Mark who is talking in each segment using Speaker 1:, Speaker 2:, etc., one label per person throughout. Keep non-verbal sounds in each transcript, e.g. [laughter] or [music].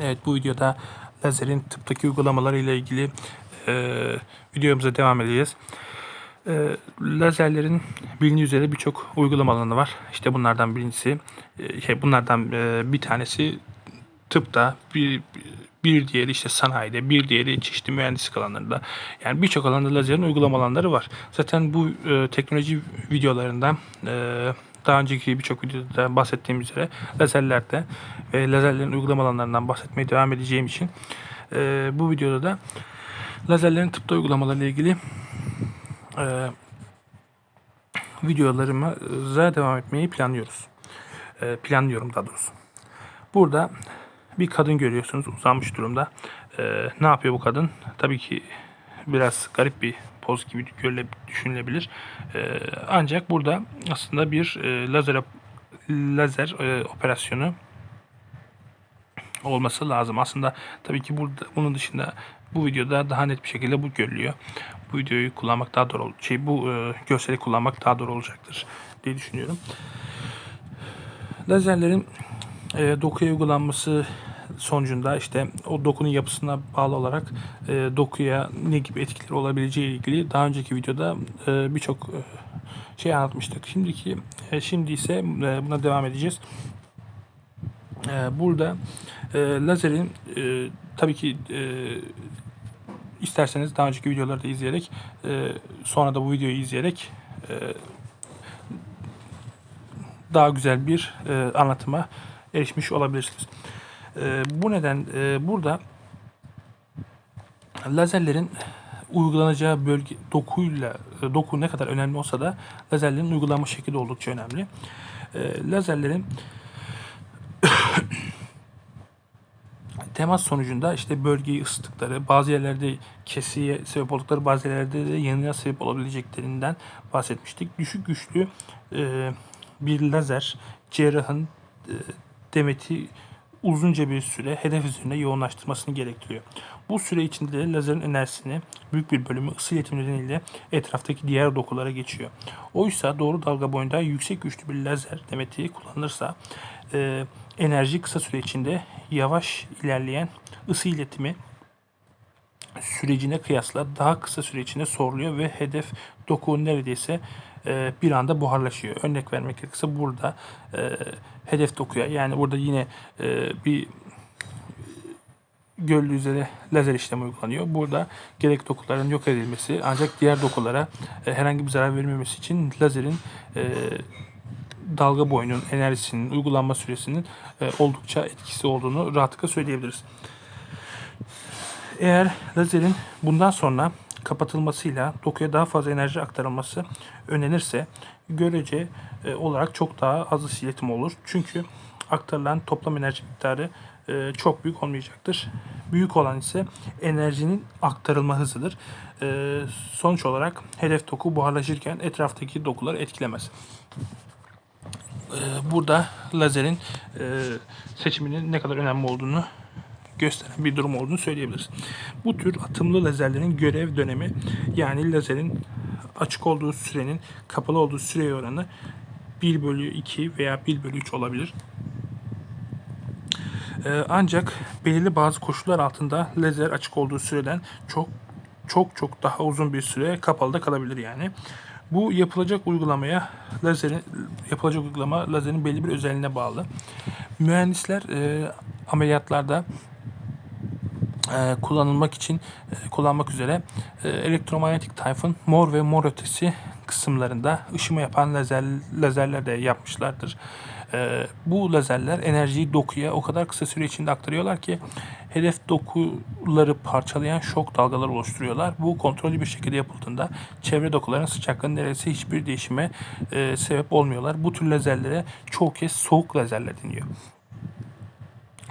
Speaker 1: Evet bu videoda lazerin tıptaki uygulamaları ile ilgili e, videomuza devam edeceğiz. E, lazerlerin bilindiği üzere birçok uygulama alanı var. İşte bunlardan birincisi, e, şey, bunlardan e, bir tanesi tıpta, bir, bir diğeri işte sanayide, bir diğeri çeşitli mühendislik alanlarında. Yani birçok alanda lazerin uygulama alanları var. Zaten bu e, teknoloji videolarından e, daha önceki birçok videoda bahsettiğim üzere lazerlerde ve lazerlerin uygulama alanlarından bahsetmeye devam edeceğim için e, bu videoda da lazerlerin tıpta uygulamalarıyla ilgili e, videolarımıza devam etmeyi planlıyoruz. E, planlıyorum daha doğrusu. Burada bir kadın görüyorsunuz uzanmış durumda. E, ne yapıyor bu kadın? Tabii ki biraz garip bir poz gibi düşünülebilir. E, ancak burada aslında bir e, lazer lazer e, operasyonu olması lazım. Aslında tabii ki burada bunun dışında bu videoda daha net bir şekilde bu görülüyor. Bu videoyu kullanmak daha doğru şey bu e, görseli kullanmak daha doğru olacaktır diye düşünüyorum. Lazerlerin e, dokuya uygulanması sonucunda işte o dokunun yapısına bağlı olarak e, dokuya ne gibi etkileri olabileceği ile ilgili daha önceki videoda e, birçok e, şey anlatmıştık. Şimdiki e, şimdi ise e, buna devam edeceğiz. E, burada e, lazerin e, tabii ki e, isterseniz daha önceki videoları da izleyerek e, sonra da bu videoyu izleyerek e, daha güzel bir e, anlatıma erişmiş olabilirsiniz. E, bu neden e, burada lazerlerin uygulanacağı bölge dokuyla e, doku ne kadar önemli olsa da lazerlerin uygulanma şekli oldukça önemli. E, lazerlerin [coughs] temas sonucunda işte bölgeyi ısıttıkları, bazı yerlerde kesiye sebep oldukları, bazı yerlerde de yanına sebep olabileceklerinden bahsetmiştik. Düşük güçlü e, bir lazer cerrahın e, demeti uzunca bir süre hedef üzerine yoğunlaştırmasını gerektiriyor. Bu süre içinde de lazerin enerjisini büyük bir bölümü ısı iletimi nedeniyle etraftaki diğer dokulara geçiyor. Oysa doğru dalga boyunda yüksek güçlü bir lazer demeti kullanılırsa e, enerji kısa süre içinde yavaş ilerleyen ısı iletimi sürecine kıyasla daha kısa süre içinde soruluyor ve hedef doku neredeyse e, bir anda buharlaşıyor. Örnek vermek gerekirse burada e, hedef dokuya yani burada yine e, bir görüldüğü üzere lazer işlemi uygulanıyor. Burada gerek dokuların yok edilmesi ancak diğer dokulara e, herhangi bir zarar verilmemesi için lazerin e, dalga boyunun enerjisinin uygulanma süresinin e, oldukça etkisi olduğunu rahatlıkla söyleyebiliriz. Eğer lazerin bundan sonra kapatılmasıyla dokuya daha fazla enerji aktarılması önlenirse görece e, olarak çok daha az iletim olur. Çünkü aktarılan toplam enerji miktarı e, çok büyük olmayacaktır. Büyük olan ise enerjinin aktarılma hızıdır. E, sonuç olarak hedef doku buharlaşırken etraftaki dokuları etkilemez. Burada lazerin e, seçiminin ne kadar önemli olduğunu gösteren bir durum olduğunu söyleyebiliriz. Bu tür atımlı lazerlerin görev dönemi yani lazerin açık olduğu sürenin kapalı olduğu süreye oranı 1 bölü 2 veya 1 bölü 3 olabilir. Ee, ancak belirli bazı koşullar altında lazer açık olduğu süreden çok çok çok daha uzun bir süre kapalı da kalabilir yani. Bu yapılacak uygulamaya lazerin yapılacak uygulama lazerin belli bir özelliğine bağlı. Mühendisler e, ameliyatlarda e, kullanılmak için e, kullanmak üzere e, elektromanyetik tayfın mor ve mor ötesi kısımlarında ışıma yapan lazer, lazerler de yapmışlardır. E, bu lazerler enerjiyi dokuya o kadar kısa süre içinde aktarıyorlar ki hedef dokuları parçalayan şok dalgaları oluşturuyorlar. Bu kontrollü bir şekilde yapıldığında çevre dokuların sıcaklığının neredeyse hiçbir değişime e, sebep olmuyorlar. Bu tür lazerlere çoğu kez soğuk lazerler deniyor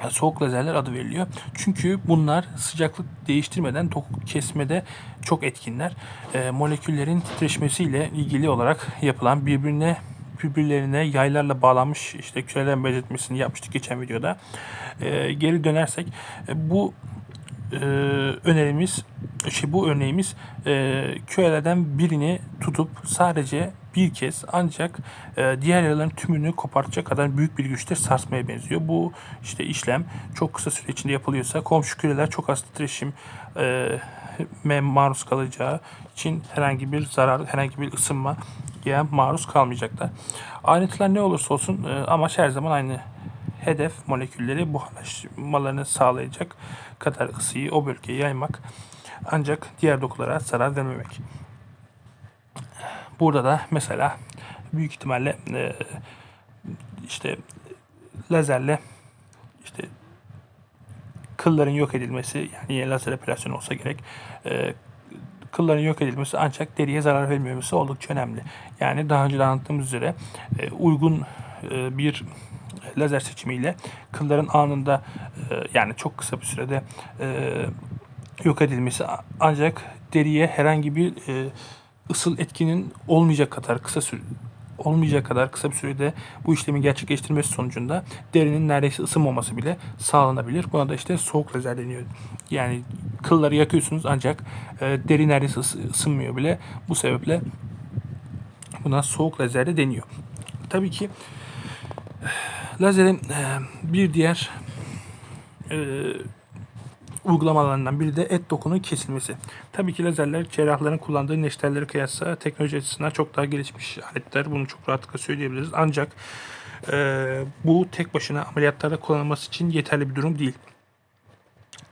Speaker 1: soğuk lazerler adı veriliyor. Çünkü bunlar sıcaklık değiştirmeden doku kesmede çok etkinler. E, moleküllerin titreşmesiyle ilgili olarak yapılan birbirine birbirlerine yaylarla bağlanmış işte kürelerin benzetmesini yapmıştık geçen videoda. E, geri dönersek e, bu e, önerimiz şey bu örneğimiz e, köyelerden birini tutup sadece bir kez ancak e, diğer yaraların tümünü kopartacak kadar büyük bir güçte sarsmaya benziyor. Bu işte işlem çok kısa süre içinde yapılıyorsa komşu küreler çok az titreşim e, maruz kalacağı için herhangi bir zarar, herhangi bir ısınma ya maruz kalmayacaklar. Ayrıntılar ne olursa olsun e, amaç her zaman aynı. Hedef molekülleri buharlaşmalarını sağlayacak kadar ısıyı o bölgeye yaymak ancak diğer dokulara zarar vermemek. Burada da mesela büyük ihtimalle e, işte lazerle işte kılların yok edilmesi yani lazer epilasyon olsa gerek e, kılların yok edilmesi ancak deriye zarar vermemesi oldukça önemli. Yani daha önce de anlattığımız üzere e, uygun bir lazer seçimiyle kılların anında yani çok kısa bir sürede yok edilmesi ancak deriye herhangi bir e, ısıl etkinin olmayacak kadar kısa süre olmayacak kadar kısa bir sürede bu işlemi gerçekleştirmesi sonucunda derinin neredeyse ısınmaması bile sağlanabilir. Buna da işte soğuk lazer deniyor. Yani kılları yakıyorsunuz ancak e, deri neredeyse ısı- ısınmıyor bile. Bu sebeple buna soğuk lazer de deniyor. Tabii ki lazerin e, bir diğer e, uygulamalarından biri de et dokunun kesilmesi. Tabii ki lazerler cerrahların kullandığı neşterlere kıyasla teknoloji açısından çok daha gelişmiş aletler. Bunu çok rahatlıkla söyleyebiliriz. Ancak e, bu tek başına ameliyatlarda kullanılması için yeterli bir durum değil.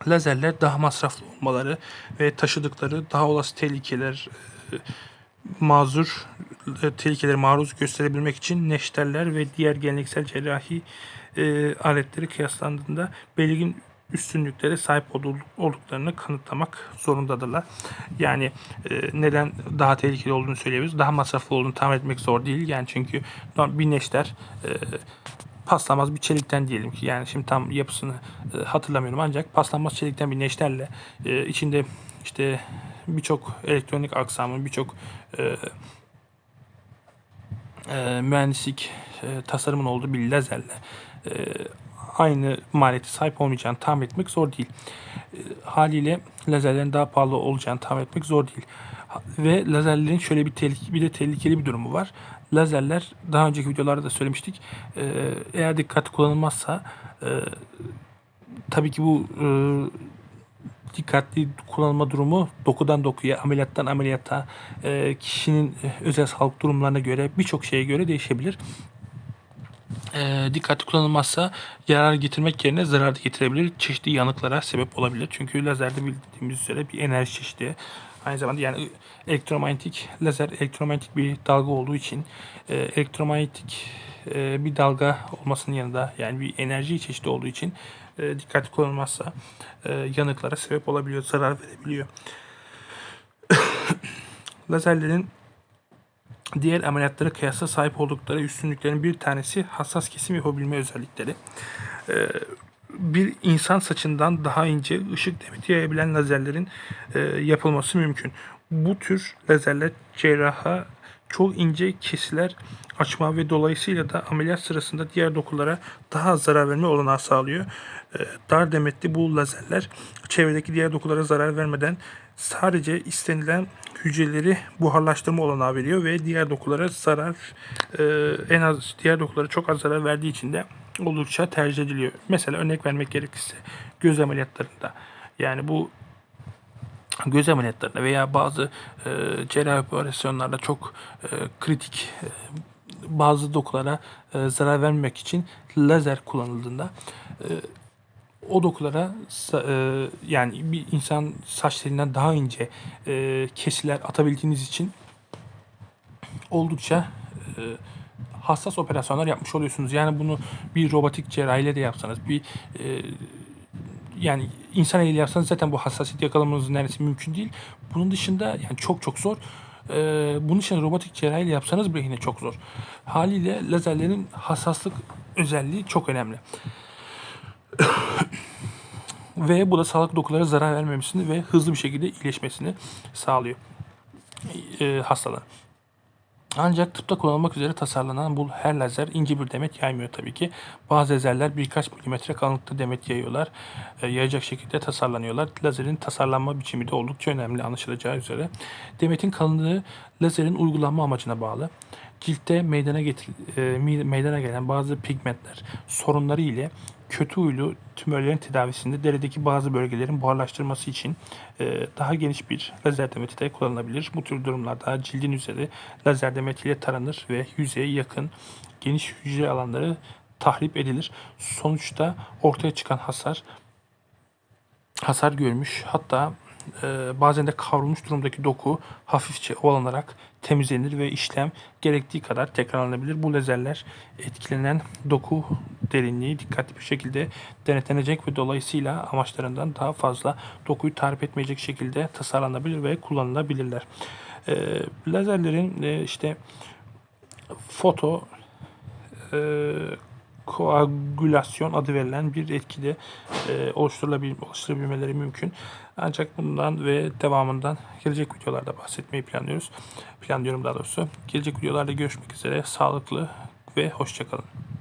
Speaker 1: Lazerler daha masraflı olmaları ve taşıdıkları daha olası tehlikeler e, mazur e, tehlikelere maruz gösterebilmek için neşterler ve diğer geleneksel cerrahi e, aletleri kıyaslandığında belirgin üstünlüklere sahip olduk- olduklarını kanıtlamak zorundadırlar. Yani e, neden daha tehlikeli olduğunu söyleyebiliriz. Daha masraflı olduğunu tahmin etmek zor değil. Yani çünkü bir neşter e, paslanmaz bir çelikten diyelim ki yani şimdi tam yapısını e, hatırlamıyorum ancak paslanmaz çelikten bir neşterle içinde işte birçok elektronik aksamın birçok e, mühendislik e, tasarımın olduğu bir lazerle e, aynı maliyete sahip olmayacağını tahmin etmek zor değil. E, haliyle lazerlerin daha pahalı olacağını tahmin etmek zor değil. Ve lazerlerin şöyle bir tehlike, bir de tehlikeli bir durumu var. Lazerler daha önceki videolarda da söylemiştik. e, eğer dikkatli kullanılmazsa e, tabii ki bu e, dikkatli kullanılma durumu dokudan dokuya, ameliyattan ameliyata, e, kişinin özel sağlık durumlarına göre birçok şeye göre değişebilir. E, dikkatli kullanılmazsa yarar getirmek yerine zarar da getirebilir. Çeşitli yanıklara sebep olabilir. Çünkü lazerde bildiğimiz üzere bir enerji çeşidi. Aynı zamanda yani elektromanyetik, lazer elektromanyetik bir dalga olduğu için e, elektromanyetik e, bir dalga olmasının yanında yani bir enerji çeşidi olduğu için e, dikkatli kullanılmazsa e, yanıklara sebep olabiliyor, zarar verebiliyor. [coughs] Lazerlerin diğer ameliyatlara kıyasla sahip oldukları üstünlüklerin bir tanesi hassas kesim yapabilme özellikleri. Ee, bir insan saçından daha ince ışık demeti yayabilen lazerlerin e, yapılması mümkün. Bu tür lazerler cerraha çok ince kesiler açma ve dolayısıyla da ameliyat sırasında diğer dokulara daha zarar verme olanağı sağlıyor. Ee, dar demetli bu lazerler çevredeki diğer dokulara zarar vermeden sadece istenilen hücreleri buharlaştırma olanağı veriyor ve diğer dokulara zarar e, en az diğer dokulara çok az zarar verdiği için de oldukça tercih ediliyor. Mesela örnek vermek gerekirse göz ameliyatlarında yani bu göz ameliyatlarında veya bazı e, cerrahi operasyonlarda çok e, kritik e, bazı dokulara e, zarar vermemek için lazer kullanıldığında e, o dokulara e, yani bir insan saçlarından daha ince e, kesiler atabildiğiniz için oldukça e, hassas operasyonlar yapmış oluyorsunuz. Yani bunu bir robotik cerrahiyle de yapsanız, bir e, yani insan eliyle yapsanız zaten bu hassasiyeti yakalamanız neredeyse mümkün değil. Bunun dışında yani çok çok zor. Ee, bunun için robotik cerrahiyle yapsanız bile yine çok zor. Haliyle lazerlerin hassaslık özelliği çok önemli. [coughs] ve bu da sağlık dokulara zarar vermemesini ve hızlı bir şekilde iyileşmesini sağlıyor e, hastaların. Ancak tıpta kullanılmak üzere tasarlanan bu her lazer ince bir demet yaymıyor tabii ki. Bazı lazerler birkaç milimetre kalınlıkta demet yayıyorlar. E, yayacak şekilde tasarlanıyorlar. Lazerin tasarlanma biçimi de oldukça önemli anlaşılacağı üzere. Demetin kalınlığı lazerin uygulanma amacına bağlı. Ciltte meydana getir, e, meydana gelen bazı pigmentler sorunları ile kötü huylu tümörlerin tedavisinde derideki bazı bölgelerin buharlaştırması için e, daha geniş bir lazer demeti de kullanılabilir. Bu tür durumlarda cildin üzeri lazer demetiyle taranır ve yüzeye yakın geniş hücre alanları tahrip edilir. Sonuçta ortaya çıkan hasar hasar görmüş. Hatta e, bazen de kavrulmuş durumdaki doku hafifçe ovalanarak temizlenir ve işlem gerektiği kadar tekrarlanabilir. Bu lazerler etkilenen doku derinliği dikkatli bir şekilde denetlenecek ve dolayısıyla amaçlarından daha fazla dokuyu tahrip etmeyecek şekilde tasarlanabilir ve kullanılabilirler. E, lazerlerin e, işte foto e, koagülasyon adı verilen bir etkide e, oluşturulabil, oluşturabilmeleri mümkün. Ancak bundan ve devamından gelecek videolarda bahsetmeyi planlıyoruz. Planlıyorum daha doğrusu. Gelecek videolarda görüşmek üzere. Sağlıklı ve hoşçakalın.